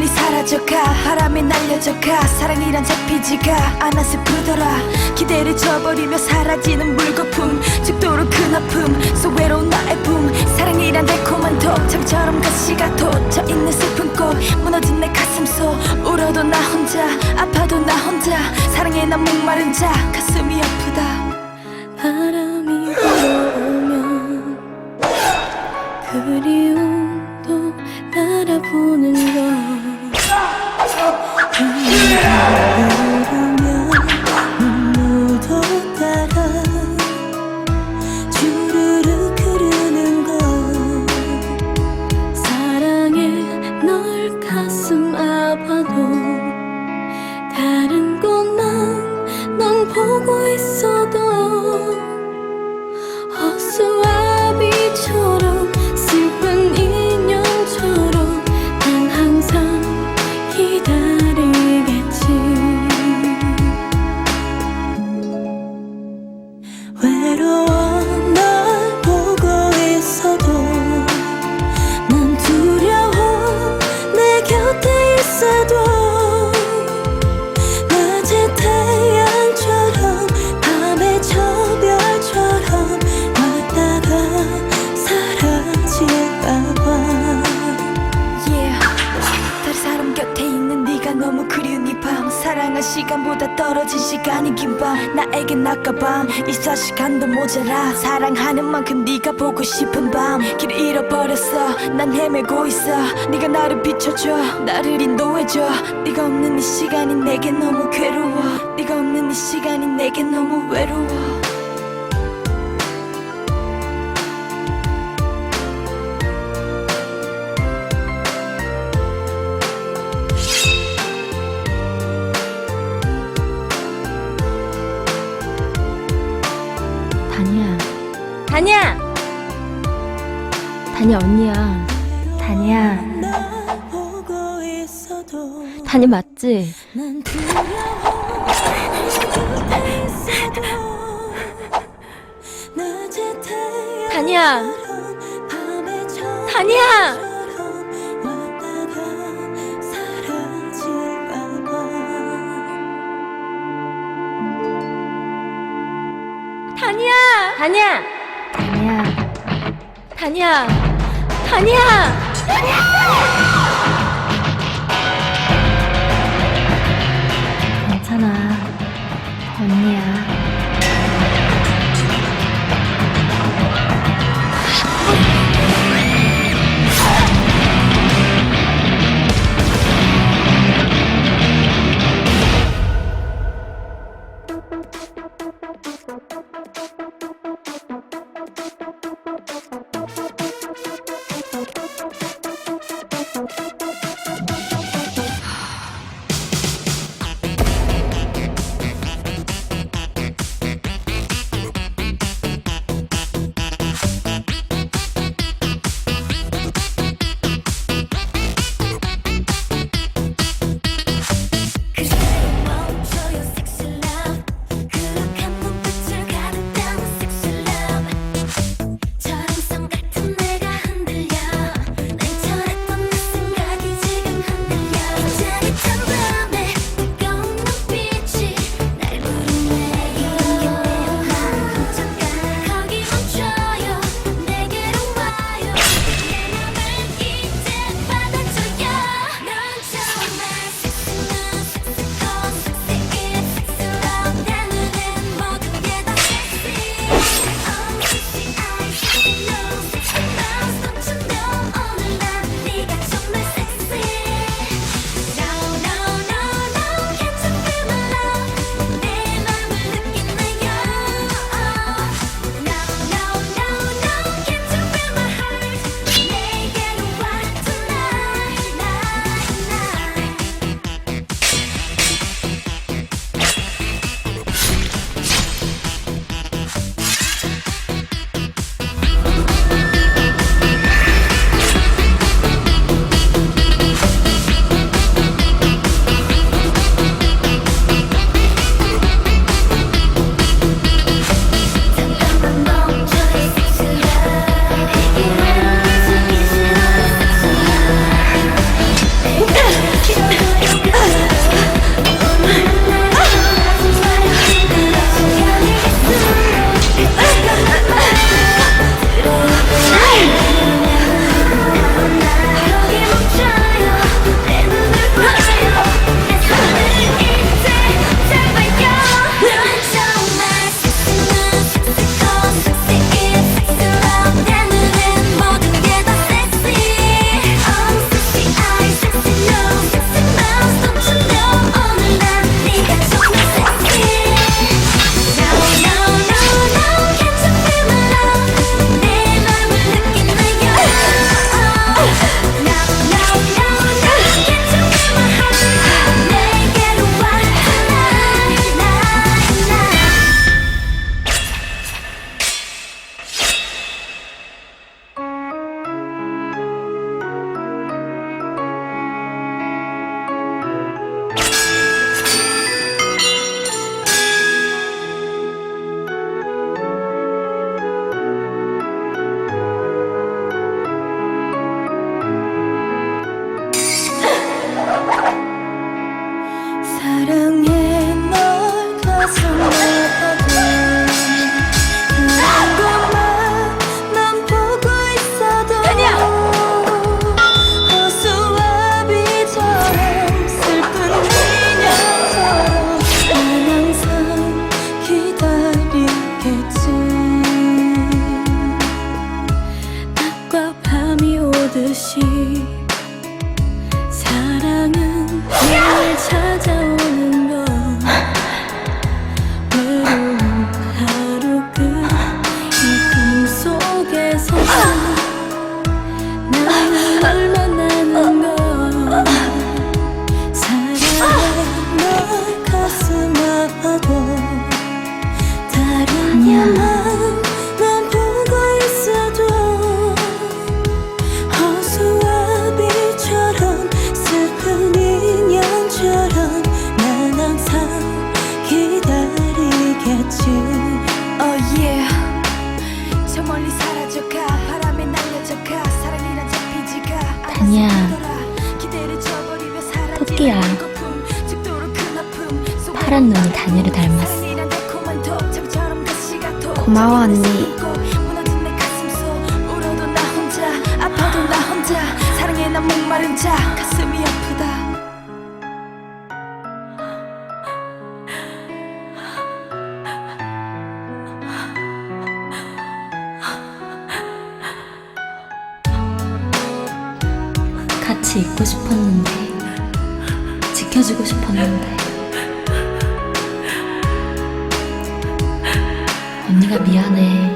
멀리 사라져가. 바람에 날려져가. 사랑이란 잡히지가 않아 슬프더라. 기대를 저버리며 사라지는 물거품 죽도록 큰 아픔 속 외로운 나의 품. 사랑이란 달콤한 독참처럼 가시가 돋쳐 있는 슬픈 꽃. 무너진 내 가슴 속. 울어도 나 혼자 아파도 나 혼자. 사랑에 난 목마른 자. 가슴이 아프다 넌 보고 있 시간보다 떨어진 시간이 긴 밤. 나에겐 낮과 밤. 24시간도 모자라. 사랑하는 만큼 네가 보고 싶은 밤. 길을 잃어버렸어. 난 헤매고 있어. 네가 나를 비춰줘. 나를 인도해줘. 네가 없는 이 시간이 내겐 너무 괴로워. 네가 없는 이 시간이 내겐 너무 외로워 다니야, 언니야. 다니야. 다니 맞지? 다니야! 다니야! 사라질까봐 다니야! 다니야! 다니야. 다니야! 다니야! 있지 Oh yeah. 저 멀리 사라져가. 바람에 날려져가. 사랑이란 잡히지가. 다냐 토끼야. 파란 눈이 다녀를 닮았어. 고마워 언니. 사랑에 난 목마른 자. 같이 있고 싶었는데 지켜주고 싶었는데. 언니가 미안해.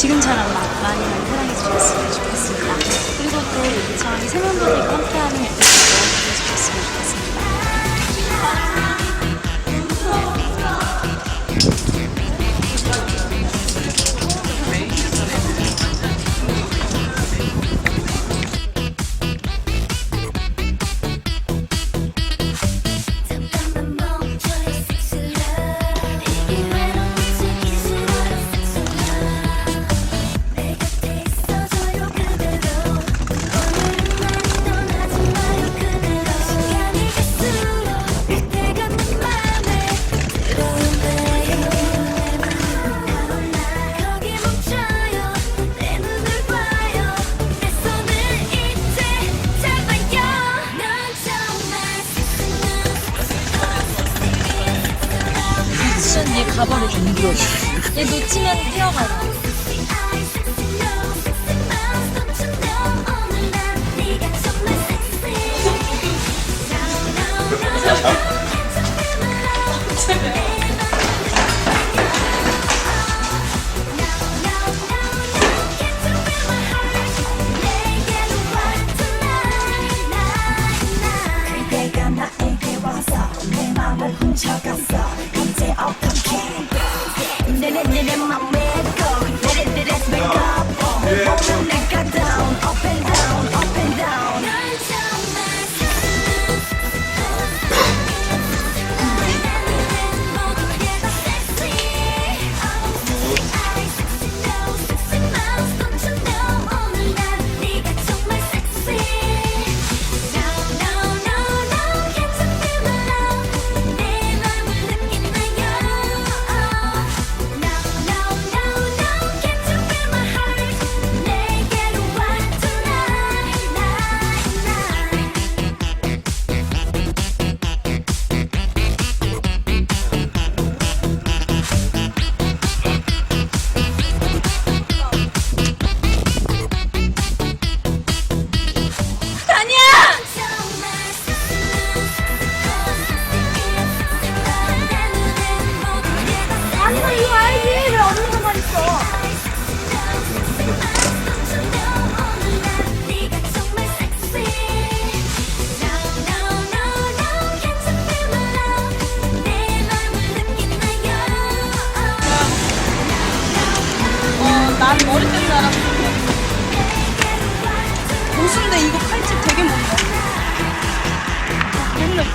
지금처럼 막 많이 많이 사랑해 주셨으면 좋겠습니다. 그리고 또 이 상황이 세면도들과 함께하는 예쁜 시간 되셨으면 좋겠습니다. 가버려. 얘 놓치면 뛰어가요. 자. 난 머리 때문에 알았어. 고수인데 이거 칼집 되게 못해. 아, 맨날